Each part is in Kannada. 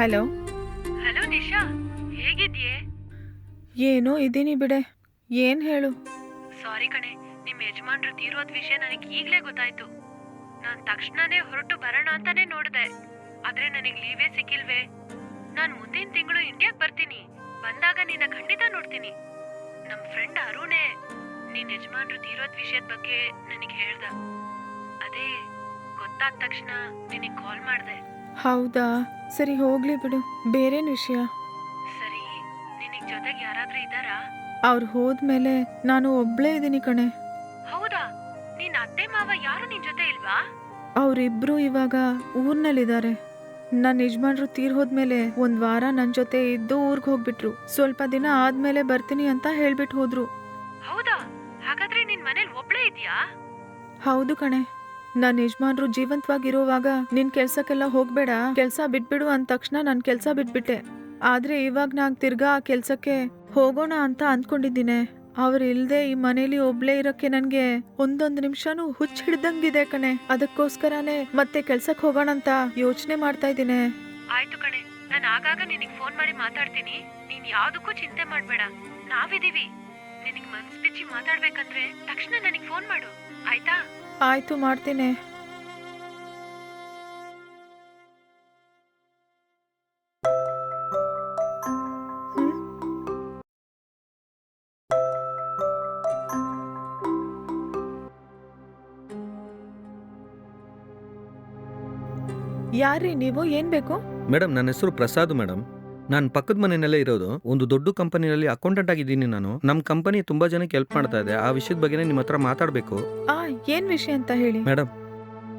ಹಲೋ? ಹಲೋ ನಿಶಾ ಹೇಗಿದ್ಯೆ ಏನೋ ಇದ್ದೀನಿ ಬಿಡೆ. ಏನ್ ಹೇಳು? ಸಾರಿ ಕಣೆ ನಿಮ್ಮ ಯಜಮಾನ್ರು ತೀರೋದ್ ವಿಷಯ ನನಗೆ ಈಗಲೇ ಗೊತ್ತಾಯ್ತು. ನಾನು ತಕ್ಷಣನೇ ಹೊರಟು ಬರೋಣ ಅಂತಾನೆ ನೋಡಿದೆ. ಆದ್ರೆ ನನಗ್ ಲೀವೇ ಸಿಕ್ಕಿಲ್ವೇ. ನಾನು ಮುಂದಿನ ತಿಂಗಳು ಇಂಡಿಯಾಗೆ ಬರ್ತೀನಿ. ಬಂದಾಗ ನಿನ್ನ ಖಂಡಿತ ನೋಡ್ತೀನಿ. ನಮ್ಮ ಫ್ರೆಂಡ್ ಅರುಣೇ ನಿನ್ನ ಯಜಮಾನ್ರು ತೀರೋದ್ ವಿಷಯದ ಬಗ್ಗೆ ನನಗ್ ಹೇಳ್ದ. ಅದೇ ಗೊತ್ತಾದ ತಕ್ಷಣ ನಿನಗ್ ಕಾಲ್ ಮಾಡ್ದೆ. ಹೌದಾ? ಸರಿ ಹೋಗ್ಲಿ ಬಿಡು. ಬೇರೇನ್ ವಿಷಯ? ಸರಿ ನಿನಗ್ ಜೊತೆಗೆ ಯಾರಾದ್ರೂ ಇದ್ದಾರಾ? ಅವ್ರು ಹೋದ್ಮೇಲೆ ನಾನು ಒಬ್ಳೇ ಇದ್ದೀನಿ ಕಣೆ. ಹೌದಾ? ನಿನ್ ಅತ್ತೆ ಮಾವ ಯಾರು ನಿನ್ ಜೊತೆ ಇಲ್ವಾ? ಅವ್ರಿಬ್ರು ಇವಾಗ ಊರ್ನಲ್ಲಿದ್ದಾರೆ. ನನ್ನ ಯಜಮಾನ್ರು ತೀರ್ ಹೋದ್ಮೇಲೆ ಒಂದ್ ವಾರ ನನ್ ಜೊತೆ ಇದ್ದು ಊರ್ಗ್ ಹೋಗ್ಬಿಟ್ರು. ಸ್ವಲ್ಪ ದಿನ ಆದ್ಮೇಲೆ ಬರ್ತೀನಿ ಅಂತ ಹೇಳ್ಬಿಟ್ಟು ಹೋದ್ರು. ಹೌದಾ? ಹಾಗಾದ್ರೆ ನಿನ್ ಮನೇಲಿ ಒಬ್ಳೇ ಇದ್ಯಾ? ಹೌದು ಕಣೆ. ನನ್ನ ಯಜಮಾನ್ರು ಜೀವಂತವಾಗಿರುವಾಗ ನಿನ್ ಕೆಲ್ಸಕ್ಕೆಲ್ಲ ಹೋಗ್ಬೇಡ. ಕೆಲ್ಸ ಬಿಟ್ಬಿಡು ಅಂದ ತಕ್ಷಣ ನಾನ್ ಕೆಲ್ಸ ಬಿಟ್ಬಿಟ್ಟೆ. ಆದ್ರೆ ಇವಾಗ ನಾನ್ ತಿರ್ಗಾ ಆ ಕೆಲ್ಸಕ್ಕೆ ಹೋಗೋಣ ಅಂತ ಅಂದ್ಕೊಂಡಿದ್ದೀನಿ ಅವ್ರು ಇಲ್ದೆ ಈ ಮನೇಲಿ ಒಬ್ಳೆ ಇರಕ್ಕೆ ನನ್ಗೆ ಒಂದೊಂದ್ ನಿಮಿಷನೂ ಹುಚ್ಚ ಹಿಡ್ದಂಗಿದೆ ಕಣೆ. ಅದಕ್ಕೋಸ್ಕರನೇ ಮತ್ತೆ ಕೆಲ್ಸಕ್ಕೆ ಹೋಗೋಣ ಅಂತ ಯೋಚನೆ ಮಾಡ್ತಾ ಇದ್ದೀನಿ. ಆಯ್ತು ಕಣೆ. ನಾನು ಆಗಾಗ ನಿನಗ್ ಫೋನ್ ಮಾಡಿ ಮಾತಾಡ್ತೀನಿ. ನೀನ್ ಯಾವ್ದಕ್ಕೂ ಚಿಂತೆ ಮಾಡ್ಬೇಡ. ನಾವಿದೀವಿ. ನಿನಗ್ ಮನ್ಸ್ ಬಿಚ್ಚಿ ಮಾತಾಡ್ಬೇಕಂದ್ರೆ ತಕ್ಷಣ ನನಗ್ ಫೋನ್ ಮಾಡು. ಆಯ್ತಾ? ಆಯ್ತು ಮಾಡ್ತೀನಿ? ಯಾರ್ರೀ ನೀವು? ಏನು ಬೇಕು? ಮೇಡಮ್ ನನ್ನ ಹೆಸರು ಪ್ರಸಾದ್ ಮೇಡಮ್. ನಾನು ಪಕ್ಕದ ಮನೆಯಲ್ಲೇ ಇರೋದು. ಒಂದು ದೊಡ್ಡ ಕಂಪನಿಯಲ್ಲಿ ಅಕೌಂಟೆಂಟ್ ಆಗಿದ್ದೀನಿ ನಾನು. ನಮ್ಮ ಕಂಪನಿ ತುಂಬಾ ಜನಕ್ಕೆ ಹೆಲ್ಪ್ ಮಾಡ್ತಾ ಇದೆ. ಆ ವಿಷಯದ ಬಗ್ಗೆ ನಿಮ್ಮ ಹತ್ರ ಮಾತಾಡಬೇಕು. ಆ ಏನ್ ವಿಷಯ ಅಂತ ಹೇಳಿ? ಮೇಡಮ್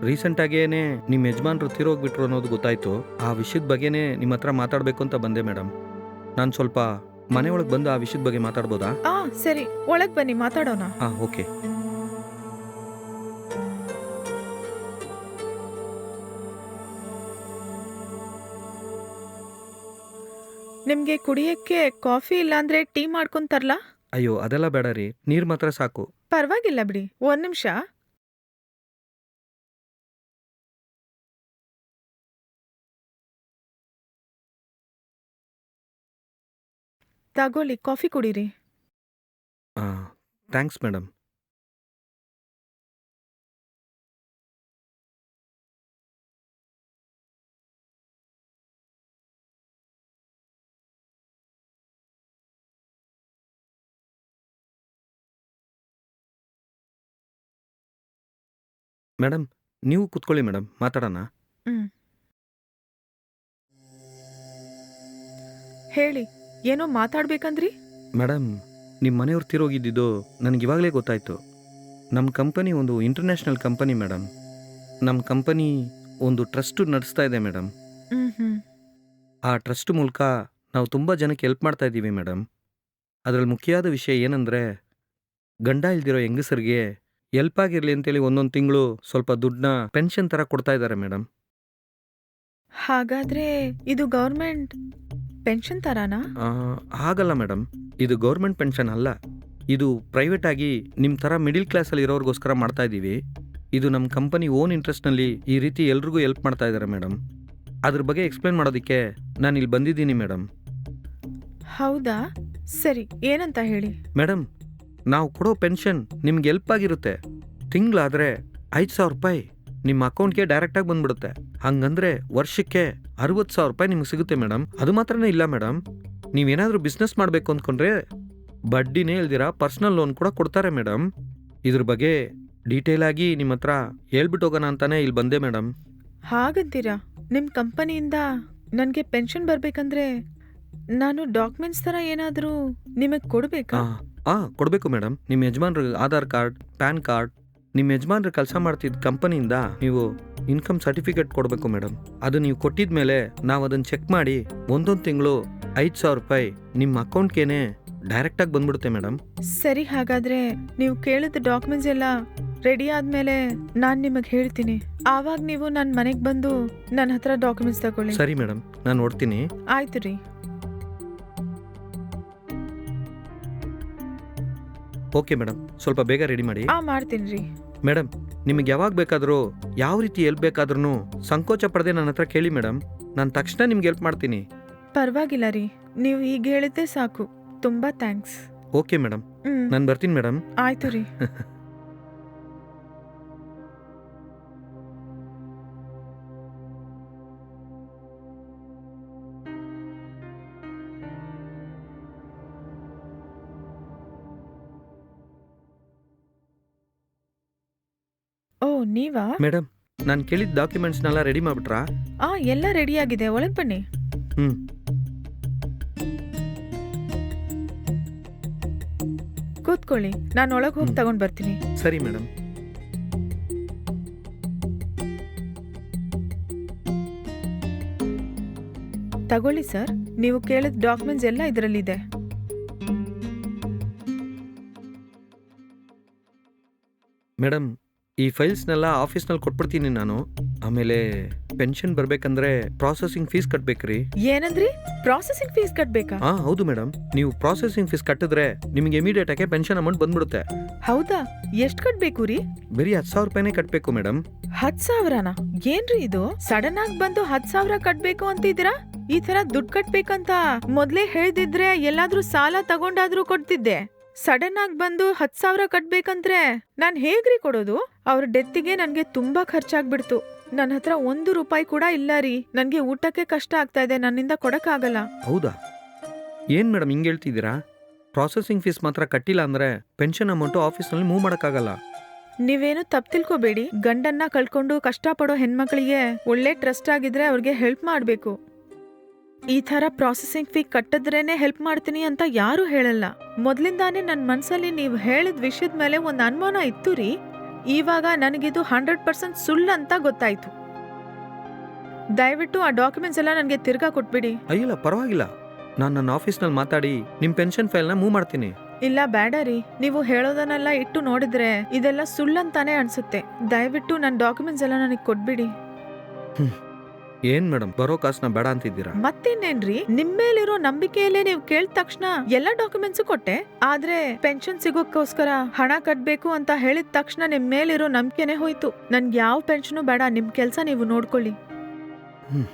ರೀಸೆಂಟ್ ಆಗೇನೆ ನಿಮ್ಮ ಯಜಮಾನ್ರು ತೀರೋಗ್ಬಿಟ್ರು ಅನ್ನೋದು ಗೊತ್ತಾಯ್ತು. ಆ ವಿಷಯದ ಬಗ್ಗೆನೇ ನಿಮ್ಮ ಹತ್ರ ಮಾತಾಡಬೇಕು ಅಂತ ಬಂದೆ ಮೇಡಮ್ ನಾನು ಸ್ವಲ್ಪ ಮನೆ ಒಳಗೆ ಬಂದು ಆ ವಿಷಯದ ಬಗ್ಗೆ ಮಾತಾಡ್ಬೋದಾ? ಆ ಸರಿ. ಒಳಗೆ ಬನ್ನಿ ಮಾತಾಡೋಣ. ಹಾಂ ಓಕೆ. ನಿಮ್ಗೆ ಕುಡಿಯಕ್ಕೆ ಕಾಫಿ ಇಲ್ಲಾಂದ್ರೆ ಟೀ ಮಾಡ್ಕೊಂಡ್ ತರ್ಲಾ? ಅಯ್ಯೋ ಅದೆಲ್ಲ ಬೇಡ ರೀ. ನೀರು ಮಾತ್ರ ಸಾಕು. ಪರವಾಗಿಲ್ಲ ಬಿಡಿ. ಒಂದ್ ನಿಮಿಷ. ತಗೊಳ್ಳಿ ಕಾಫಿ ಕುಡೀರಿ. ಹಾಂ ಥ್ಯಾಂಕ್ಸ್ ಮೇಡಮ್ ಮೇಡಮ್ ನೀವು ಕೂತ್ಕೊಳ್ಳಿ ಮೇಡಮ್ ಮಾತಾಡೋಣ. ಹೇಳಿ ಏನೋ ಮಾತಾಡ್ಬೇಕಂದ್ರಿ? ಮೇಡಮ್ ನಿಮ್ಮ ಮನೆಯವ್ರು ತಿರೋಗಿದ್ದಿದ್ದು ನನಗೆ ಇವಾಗಲೇ ಗೊತ್ತಾಯ್ತು. ನಮ್ಮ ಕಂಪನಿ ಒಂದು ಇಂಟರ್ನ್ಯಾಷನಲ್ ಕಂಪನಿ ಮೇಡಮ್ ನಮ್ಮ ಕಂಪನಿ ಒಂದು ಟ್ರಸ್ಟ್ ನಡೆಸ್ತಾ ಇದೆ ಮೇಡಮ್ ಹ್ಮ್ ಹ್ಮ್. ಆ ಟ್ರಸ್ಟ್ ಮೂಲಕ ನಾವು ತುಂಬ ಜನಕ್ಕೆ ಹೆಲ್ಪ್ ಮಾಡ್ತಾ ಇದ್ದೀವಿ ಮೇಡಮ್ ಅದರಲ್ಲಿ ಮುಖ್ಯವಾದ ವಿಷಯ ಏನಂದರೆ ಗಂಡ ಇಲ್ದಿರೋ ಹೆಂಗಸರಿಗೆ ಹೆಲ್ಪ್ ಆಗಿರಲಿ ಅಂತೇಳಿ ಒಂದೊಂದು ತಿಂಗಳು ಸ್ವಲ್ಪ ದುಡ್ಡನ್ನ ಪೆನ್ಷನ್ ಥರ ಕೊಡ್ತಾ ಇದ್ದಾರೆ ಮೇಡಮ್ ಹಾಗಾದ್ರೆ ಇದು ಗೌರ್ಮೆಂಟ್ ಪೆನ್ಷನ್ ತರಾನಾ? ಹಾಗಲ್ಲ ಮೇಡಮ್ ಇದು ಗೌರ್ಮೆಂಟ್ ಪೆನ್ಷನ್ ಅಲ್ಲ. ಇದು ಪ್ರೈವೇಟ್ ಆಗಿ ನಿಮ್ಮ ಥರ ಮಿಡಿಲ್ ಕ್ಲಾಸಲ್ಲಿ ಇರೋರಿಗೋಸ್ಕರ ಮಾಡ್ತಾ ಇದೀವಿ ಇದು ನಮ್ಮ ಕಂಪನಿ ಓನ್ ಇಂಟ್ರೆಸ್ಟ್ನಲ್ಲಿ ಈ ರೀತಿ ಎಲ್ರಿಗೂ ಹೆಲ್ಪ್ ಮಾಡ್ತಾ ಇದ್ದಾರೆ ಮೇಡಮ್ ಅದ್ರ ಬಗ್ಗೆ ಎಕ್ಸ್ಪ್ಲೇನ್ ಮಾಡೋದಕ್ಕೆ ನಾನು ಇಲ್ಲಿ ಬಂದಿದ್ದೀನಿ ಮೇಡಮ್ ಹೌದಾ? ಸರಿ ಏನಂತ ಹೇಳಿ? ಮೇಡಮ್ ನಾವು ಕೊಡೋ ಪೆನ್ಷನ್ ನಿಮ್ಗೆ ಎಲ್ಪ್ ಆಗಿರುತ್ತೆ. ತಿಂಗಳಾದರೆ ಐದು ಸಾವಿರ ರೂಪಾಯಿ ನಿಮ್ಮ ಅಕೌಂಟ್ಗೆ ಡೈರೆಕ್ಟಾಗಿ ಬಂದ್ಬಿಡುತ್ತೆ. ಹಂಗಂದ್ರೆ ವರ್ಷಕ್ಕೆ ಅರವತ್ತು ಸಾವಿರ ರೂಪಾಯಿ ನಿಮ್ಗೆ ಸಿಗುತ್ತೆ ಮೇಡಮ್ ಅದು ಮಾತ್ರನೇ ಇಲ್ಲ ಮೇಡಮ್ ನೀವೇನಾದರೂ ಬಿಸ್ನೆಸ್ ಮಾಡಬೇಕು ಅಂದ್ಕೊಂಡ್ರೆ ಬಡ್ಡಿನೇ ಹೇಳ್ದಿರಾ ಪರ್ಸ್ನಲ್ ಲೋನ್ ಕೂಡ ಕೊಡ್ತಾರೆ ಮೇಡಮ್ ಇದ್ರ ಬಗ್ಗೆ ಡೀಟೇಲ್ ಆಗಿ ನಿಮ್ಮ ಹತ್ರ ಹೇಳ್ಬಿಟ್ಟು ಹೋಗೋಣ ಅಂತಾನೆ ಇಲ್ಲಿ ಬಂದೆ ಮೇಡಮ್ ಹಾಗಂತೀರಾ? ನಿಮ್ಮ ಕಂಪನಿಯಿಂದ ನನಗೆ ಪೆನ್ಷನ್ ಬರಬೇಕಂದ್ರೆ ನಾನು ಡಾಕ್ಯುಮೆಂಟ್ಸ್ ಥರ ಏನಾದರೂ ನಿಮಗೆ ಕೊಡ್ಬೇಕಾ? ಹಾಂ ಕೊಡಬೇಕು ಮೇಡಮ್ ನಿಮ್ಮ ಯಜಮಾನ್ರ ಆಧಾರ್ ಕಾರ್ಡ್ ಪ್ಯಾನ್ ಕಾರ್ಡ್ ನಿಮ್ಮ ಯಜಮಾನ್ರು ಕೆಲಸ ಮಾಡ್ತಿದ್ದ ಕಂಪನಿಯಿಂದ ನೀವು ಇನ್ಕಮ್ ಸರ್ಟಿಫಿಕೇಟ್ ಕೊಡಬೇಕು ಮೇಡಮ್ ಅದು ನೀವು ಕೊಟ್ಟಿದ ಮೇಲೆ ನಾವು ಅದನ್ನು ಚೆಕ್ ಮಾಡಿ ಒಂದೊಂದು ತಿಂಗಳು ಐದು ಸಾವಿರ ರೂಪಾಯಿ ನಿಮ್ಮ ಅಕೌಂಟ್ಗೇನೆ ಡೈರೆಕ್ಟಾಗಿ ಬಂದ್ಬಿಡುತ್ತೆ ಮೇಡಮ್ ಸರಿ ಹಾಗಾದ್ರೆ ನೀವು ಕೇಳಿದ ಡಾಕ್ಯುಮೆಂಟ್ಸ್ ಎಲ್ಲ ರೆಡಿ ಆದ್ಮೇಲೆ ನಾನು ನಿಮಗೆ ಹೇಳ್ತೀನಿ. ಆವಾಗ ನೀವು ನನ್ನ ಮನೆಗೆ ಬಂದು ನನ್ನ ಹತ್ರ ಡಾಕ್ಯುಮೆಂಟ್ಸ್ ತಗೊಳ್ಳಿ. ಸರಿ ಮೇಡಮ್ ನಾನು ನೋಡ್ತೀನಿ. ಆಯ್ತು ರೀ. ಓಕೆ ಮೇಡಮ್ ಸ್ವಲ್ಪ ಬೇಗ ರೆಡಿ ಮಾಡಿ. ಆ ಮಾಡ್ತೀನಿ ರೀ. ಮೇಡಮ್ ನಿಮಗೆ ಯಾವಾಗ ಬೇಕಾದರೂ ಯಾವ ರೀತಿ ಎಲ್ಪ್ ಬೇಕಾದ್ರೂ ಸಂಕೋಚ ಪಡದೆ ನನ್ನ ಹತ್ರ ಕೇಳಿ ಮೇಡಮ್ ನಾನು ತಕ್ಷಣ ನಿಮ್ಗೆ ಹೆಲ್ಪ್ ಮಾಡ್ತೀನಿ. ಪರವಾಗಿಲ್ಲ ರೀ. ನೀವು ಈಗ ಹೇಳಿದ್ದೆ ಸಾಕು. ತುಂಬಾ ಥ್ಯಾಂಕ್ಸ್ ಓಕೆ ಮೇಡಮ್ ಹ್ಮ್. ನಾನು ಬರ್ತೀನಿ ಮೇಡಮ್ ಆಯ್ತು ರೀ. ನೀವಾ? ಮೇಡಮ್ ನಾನು ಕೇಳಿದ ಡಾಕ್ಯುಮೆಂಟ್ಸ್ನೆಲ್ಲ ರೆಡಿ ಮಾಡಿಬಿಟ್ರಾ? ಆ ಎಲ್ಲ ಆಗಿದೆ ಒಳಗ್ ಬನ್ನಿ. ಹ್ಞೂ ಕೂತ್ಕೊಳ್ಳಿ. ನಾನು ಒಳಗ್ ಹೋಗಿ ಹ್ಮ್. ತಗೊಂಡ್ ಬರ್ತೀನಿ. ಸರಿ ಮೇಡಮ್ ತಗೊಳ್ಳಿ ಸರ್. ನೀವು ಕೇಳಿದ ಡಾಕ್ಯುಮೆಂಟ್ಸ್ ಎಲ್ಲ ಇದರಲ್ಲಿದೆ. ಮೇಡಮ್ ಈ ಫೈಲ್ಸ್ನೆಲ್ಲ ಆಫೀಸ್ನಲ್ಲಿ ಕೊಟ್ಬಿಡ್ತೀನಿ ನಾನು. ಆಮೇಲೆ ಪೆನ್ಷನ್ ಬರಬೇಕಂದ್ರೆ ಪ್ರಾಸೆಸಿಂಗ್ ಫೀಸ್ ಕಟ್ಬೇಕ್ರಿ. ಏನಂದ್ರಿ? ಪ್ರಾಸೆಸಿಂಗ್ ಫೀಸ್ ಕಟ್ಬೇಕಾ? ಹಾ ಹೌದು ಮೇಡಮ್ ನೀವು ಪ್ರಾಸೆಸಿಂಗ್ ಫೀಸ್ ಕಟ್ಟಿದ್ರೆ ನಿಮಗೆ ಇಮಿಡಿಯೇಟ್ ಆಗಿ ಪೆನ್ಷನ್ ಅಮೌಂಟ್ ಬಂದ್ಬಿಡುತ್ತೆ. ಹೌದಾ? ಎಷ್ಟ್ ಕಟ್ಬೇಕು ರೀ? ಬರೀ ಹತ್ತು ಸಾವಿರ ರೂಪಾಯಿನೇ ಕಟ್ಟಬೇಕು ಮೇಡಮ್ ಹತ್ತು ಸಾವಿರನಾ? ಏನ್ರಿ ಇದು? ಸಡನ್ ಆಗಿ ಬಂದು ಹತ್ ಸಾವಿರ ಕಟ್ಬೇಕು ಅಂತಿದ್ದೀರಾ? ಈ ತರ ದುಡ್ಡು ಕಟ್ಬೇಕಂತ ಮೊದ್ಲೇ ಹೇಳ್ದಿದ್ರೆ ಎಲ್ಲಾದ್ರೂ ಸಾಲ ತಗೊಂಡಾದ್ರೂ ಕೊಡ್ತಿದ್ದೆ. ಸಡನ್ ಆಗಿ ಬಂದು ಹತ್ ಸಾವಿರ ಕಟ್ಬೇಕಂದ್ರೆ ನಾನ್ ಹೇಗ್ರಿ ಕೊಡೋದು? ಅವ್ರ ಡೆತ್ತಿಗೆ ನನ್ಗೆ ತುಂಬಾ ಖರ್ಚಾಗ್ಬಿಡ್ತು. ನನ್ನ ಹತ್ರ ಒಂದು ರೂಪಾಯಿ ಕೂಡ ಇಲ್ಲ ರೀ. ನನ್ಗೆ ಊಟಕ್ಕೆ ಕಷ್ಟ ಆಗ್ತಾ ಇದೆ ನನ್ನಿಂದ ಕೊಡಕ್ಕಾಗಲ್ಲ. ಹೌದಾ? ಏನು ಮೇಡಮ್ ಹಿಂಗೆ ಹೇಳ್ತಿದ್ದೀರಾ? ಪ್ರಾಸೆಸಿಂಗ್ ಫೀಸ್ ಮಾತ್ರ ಕಟ್ಟಿಲ್ಲ ಅಂದರೆ ಪೆನ್ಷನ್ ಅಮೌಂಟು ಆಫೀಸ್ನಲ್ಲಿ ಮೂವ್ ಮಾಡೋಕ್ಕಾಗಲ್ಲ. ನೀವೇನು ತಪ್ಪು ತಿಳ್ಕೊಬೇಡಿ. ಗಂಡನ್ನ ಕಳ್ಕೊಂಡು ಕಷ್ಟಪಡೋ ಹೆಣ್ಮಕ್ಳಿಗೆ ಒಳ್ಳೆ ಟ್ರಸ್ಟ್ ಆಗಿದ್ರೆ ಅವ್ರಿಗೆ ಹೆಲ್ಪ್ ಮಾಡ್ಬೇಕು. ಈ ತರ ಪ್ರಾಸೆಸಿಂಗ್ ಫೀ ಕಟ್ಟಿದ್ರೇನೆ ಹೆಲ್ಪ್ ಮಾಡ್ತೀನಿ ಅಂತ ಯಾರು ಹೇಳಲ್ಲ. ಮೊದ್ಲಿಂದಾನೇ ನನ್ನ ಮನಸ್ಸಲ್ಲಿ ನೀವು ಹೇಳಿದ ವಿಷಯದ ಮೇಲೆ ಒಂದು ಅನುಮಾನ ಇತ್ತು ರೀ. ಇವಾಗ ನನಗಿದು ಹಂಡ್ರೆಡ್ ಪರ್ಸೆಂಟ್ ಸುಳ್ಳು ಅಂತ ಗೊತ್ತಾಯ್ತು. ದಯವಿಟ್ಟು ಆ ಡಾಕ್ಯುಮೆಂಟ್ಸ್ ಎಲ್ಲ ನನಗೆ ತಿರ್ಗಾ ಕೊಟ್ಬಿಡಿ. ಅಯ್ಯಲ್ಲ ಪರವಾಗಿಲ್ಲ. ನಾನು ನನ್ನ ಆಫೀಸ್ನಲ್ಲಿ ಮಾತಾಡಿ ನಿಮ್ಮ ಪೆನ್ಷನ್ ಫೈಲ್ನ ಮೂವ್ ಮಾಡ್ತೀನಿ. ಇಲ್ಲ ಬೇಡ ರೀ. ನೀವು ಹೇಳೋದನ್ನೆಲ್ಲ ಇಟ್ಟು ನೋಡಿದ್ರೆ ಇದೆಲ್ಲ ಸುಳ್ಳಂತಾನೆ ಅನ್ಸುತ್ತೆ. ದಯವಿಟ್ಟು ನನ್ನ ಡಾಕ್ಯುಮೆಂಟ್ಸ್ ಎಲ್ಲ ನನಗೆ ಕೊಟ್ಬಿಡಿ. ಏನು ಮೇಡಮ್? ಬರೋ ಕಾಸನ್ನ ಬೇಡ ಅಂತಿದ್ದೀರಾ? ಮತ್ತಿನ್ನೇನ್ರಿ ನಿಮ್ಮೇಲಿರೋ ನಂಬಿಕೆಯಲ್ಲೇ ನೀವು ಕೇಳಿದ ತಕ್ಷಣ ಎಲ್ಲಾ ಡಾಕ್ಯುಮೆಂಟ್ಸ್ ಕೊಟ್ಟೆ. ಆದ್ರೆ ಪೆನ್ಷನ್ ಸಿಗೋಕ್ಕೋಸ್ಕರ ಹಣ ಕಟ್ಬೇಕು ಅಂತ ಹೇಳಿದ ತಕ್ಷಣ ನಿಮ್ ಮೇಲಿರೋ ನಂಬಿಕೆನೆ ಹೋಯ್ತು. ನನ್ಗೆ ಯಾವ ಪೆನ್ಷನು ಬೇಡ ನಿಮ್ ಕೆಲ್ಸ ನೀವು ನೋಡ್ಕೊಳ್ಳಿ. ಹ್ಮ್.